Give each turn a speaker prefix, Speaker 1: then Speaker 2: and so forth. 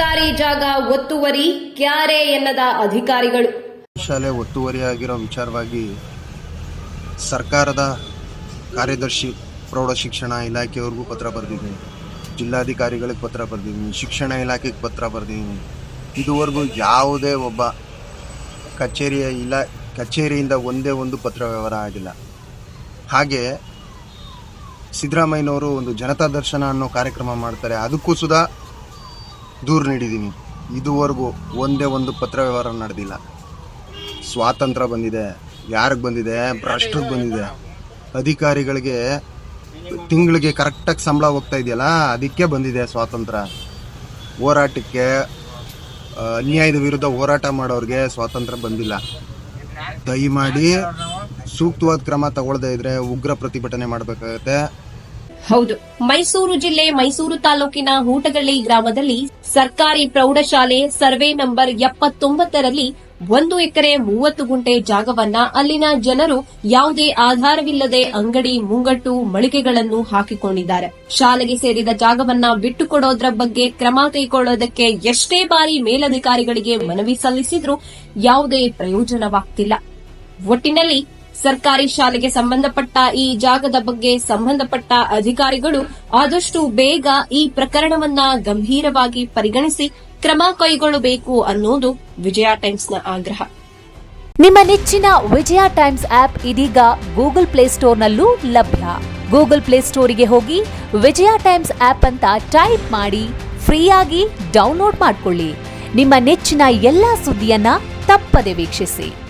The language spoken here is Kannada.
Speaker 1: ಸರ್ಕಾರಿ ಜಾಗ ಒತ್ತುವರಿ ಕ್ಯಾರೆ ಎನ್ನದ ಅಧಿಕಾರಿಗಳು.
Speaker 2: ಶಾಲೆ ಒತ್ತುವರಿಯಾಗಿರೋ ವಿಚಾರವಾಗಿ ಸರ್ಕಾರದ ಕಾರ್ಯದರ್ಶಿ ಪ್ರೌಢ ಶಿಕ್ಷಣ ಇಲಾಖೆಯವ್ರಿಗೂ ಪತ್ರ ಬರೆದಿದ್ದೀನಿ. ಜಿಲ್ಲಾಧಿಕಾರಿಗಳಿಗೆ ಪತ್ರ ಬರೆದಿದ್ದೀನಿ. ಶಿಕ್ಷಣ ಇಲಾಖೆಗೆ ಪತ್ರ ಬರೆದಿದ್ದೀನಿ. ಇದುವರೆಗೂ ಯಾವುದೇ ಒಬ್ಬ ಕಚೇರಿಯ ಇಲಾ, ಕಚೇರಿಯಿಂದ ಒಂದೇ ಒಂದು ಪತ್ರ ವ್ಯವಹಾರ ಆಗಿಲ್ಲ. ಹಾಗೆ ಸಿದ್ದರಾಮಯ್ಯನವರು ಒಂದು ಜನತಾ ದರ್ಶನ ಅನ್ನೋ ಕಾರ್ಯಕ್ರಮ ಮಾಡ್ತಾರೆ. ಅದಕ್ಕೂ ಸುಧಾ ದೂರು ನೀಡಿದ್ದೀನಿ. ಇದುವರೆಗೂ ಒಂದೇ ಒಂದು ಪತ್ರ ವ್ಯವಹಾರ ನಡೆದಿಲ್ಲ. ಸ್ವಾತಂತ್ರ್ಯ ಬಂದಿದೆ. ಯಾರಿಗೆ ಬಂದಿದೆ? ಭ್ರಷ್ಟ್ರಿಗೆ ಬಂದಿದೆ. ಅಧಿಕಾರಿಗಳಿಗೆ ತಿಂಗಳಿಗೆ ಕರೆಕ್ಟಾಗಿ ಸಂಬಳ ಹೋಗ್ತಾ ಇದೆಯಲ್ಲ, ಅದಕ್ಕೆ ಬಂದಿದೆ ಸ್ವಾತಂತ್ರ್ಯ. ಹೋರಾಟಕ್ಕೆ ಅನ್ಯಾಯದ ವಿರುದ್ಧ ಹೋರಾಟ ಮಾಡೋರಿಗೆ ಸ್ವಾತಂತ್ರ್ಯ ಬಂದಿಲ್ಲ. ದಯಮಾಡಿ ಸೂಕ್ತವಾದ ಕ್ರಮ ತಗೊಳ್ಳದೇ ಇದ್ರೆ ಉಗ್ರ ಪ್ರತಿಭಟನೆ ಮಾಡಬೇಕಾಗತ್ತೆ.
Speaker 1: ಹೌದು. ಮೈಸೂರು ಜಿಲ್ಲೆ ಮೈಸೂರು ತಾಲೂಕಿನ ಹೂಟಗಳ್ಳಿ ಗ್ರಾಮದಲ್ಲಿ ಸರ್ಕಾರಿ ಪ್ರೌಢಶಾಲೆ ಸರ್ವೆ ನಂಬರ್ ಎಪ್ಪತ್ತೊಂಬತ್ತರಲ್ಲಿ ಒಂದು ಎಕರೆ ಮೂವತ್ತು ಗುಂಟೆ ಜಾಗವನ್ನ ಅಲ್ಲಿನ ಜನರು ಯಾವುದೇ ಆಧಾರವಿಲ್ಲದೆ ಅಂಗಡಿ, ಮುಂಗಟ್ಟು, ಮಳಿಗೆಗಳನ್ನು ಹಾಕಿಕೊಂಡಿದ್ದಾರೆ. ಶಾಲೆಗೆ ಸೇರಿದ ಜಾಗವನ್ನ ಬಿಟ್ಟುಕೊಡೋದ್ರ ಬಗ್ಗೆ ಕ್ರಮ ಕೈಗೊಳ್ಳೋದಕ್ಕೆ ಎಷ್ಟೇ ಬಾರಿ ಮೇಲಧಿಕಾರಿಗಳಿಗೆ ಮನವಿ ಸಲ್ಲಿಸಿದ್ರೂ ಯಾವುದೇ ಪ್ರಯೋಜನವಾಗ್ತಿಲ್ಲ. ಒಟ್ಟಿನಲ್ಲಿ ಸರ್ಕಾರಿ ಶಾಲೆಗೆ ಸಂಬಂಧಪಟ್ಟ ಈ ಜಾಗದ ಬಗ್ಗೆ ಸಂಬಂಧಪಟ್ಟ ಅಧಿಕಾರಿಗಳು ಆದಷ್ಟು ಬೇಗ ಈ ಪ್ರಕರಣವನ್ನ ಗಂಭೀರವಾಗಿ ಪರಿಗಣಿಸಿ ಕ್ರಮ ಕೈಗೊಳ್ಳಬೇಕು ಅನ್ನೋದು ವಿಜಯ ಟೈಮ್ಸ್ನ ಆಗ್ರಹ.
Speaker 3: ನಿಮ್ಮ ನೆಚ್ಚಿನ ವಿಜಯ ಟೈಮ್ಸ್ ಆಪ್ ಇದೀಗ ಗೂಗಲ್ ಪ್ಲೇಸ್ಟೋರ್ನಲ್ಲೂ ಲಭ್ಯ. ಗೂಗಲ್ ಪ್ಲೇಸ್ಟೋರಿಗೆ ಹೋಗಿ ವಿಜಯ ಟೈಮ್ಸ್ ಆಪ್ ಅಂತ ಟೈಪ್ ಮಾಡಿ ಫ್ರೀಯಾಗಿ ಡೌನ್ಲೋಡ್ ಮಾಡಿಕೊಳ್ಳಿ. ನಿಮ್ಮ ನೆಚ್ಚಿನ ಎಲ್ಲಾ ಸುದ್ದಿಯನ್ನ ತಪ್ಪದೆ ವೀಕ್ಷಿಸಿ.